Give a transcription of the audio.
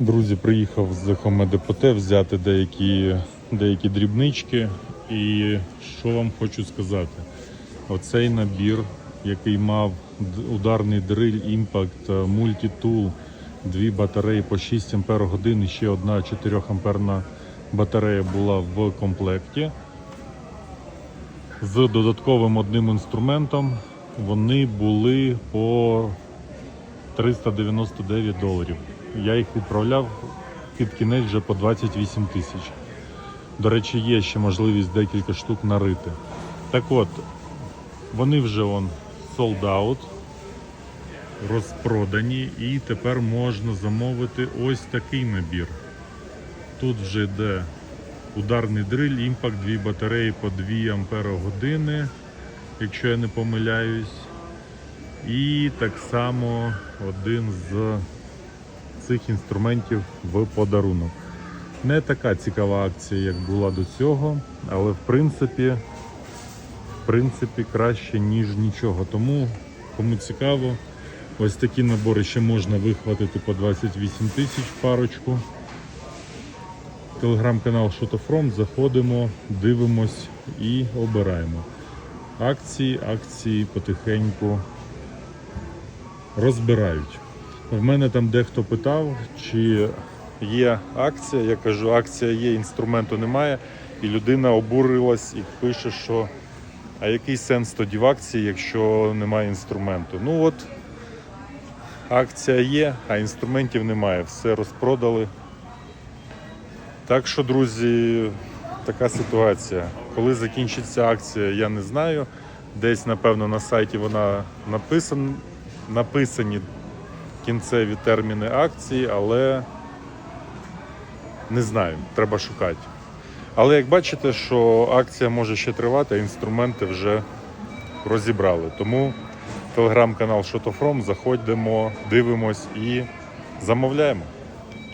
Друзі, приїхав з Хомедепоте взяти деякі, деякі дрібнички. І що вам хочу сказати? Оцей набір, який мав ударний дриль Impact, е, мультитул, дві батареї по 6 Ампер годин і ще одна 4 амперна батарея була в комплекті. З додатковим одним інструментом вони були по 399 доларів. Я їх відправляв під кінець вже по 28 тисяч. До речі, є ще можливість декілька штук нарити. Так от, вони вже он sold out, розпродані, і тепер можна замовити ось такий набір. Тут вже йде ударний дриль, імпакт, дві батареї по 2 ампера години, якщо я не помиляюсь. І так само один з цих інструментів в подарунок. Не така цікава акція, як була до цього, але в принципі, в принципі краще, ніж нічого. Тому, кому цікаво, ось такі набори ще можна вихватити по 28 тисяч парочку. Телеграм-канал Shotofrom, заходимо, дивимось і обираємо. Акції, акції потихеньку розбирають. В мене там дехто питав, чи є акція. Я кажу, акція є, інструменту немає. І людина обурилась і пише, що а який сенс тоді в акції, якщо немає інструменту? Ну от акція є, а інструментів немає. Все розпродали. Так що, друзі, така ситуація. Коли закінчиться акція, я не знаю. Десь, напевно, на сайті вона написан, написані кінцеві терміни акції, але не знаю, треба шукати. Але як бачите, що акція може ще тривати, інструменти вже розібрали. Тому телеграм-канал Шотофром заходимо, дивимось і замовляємо.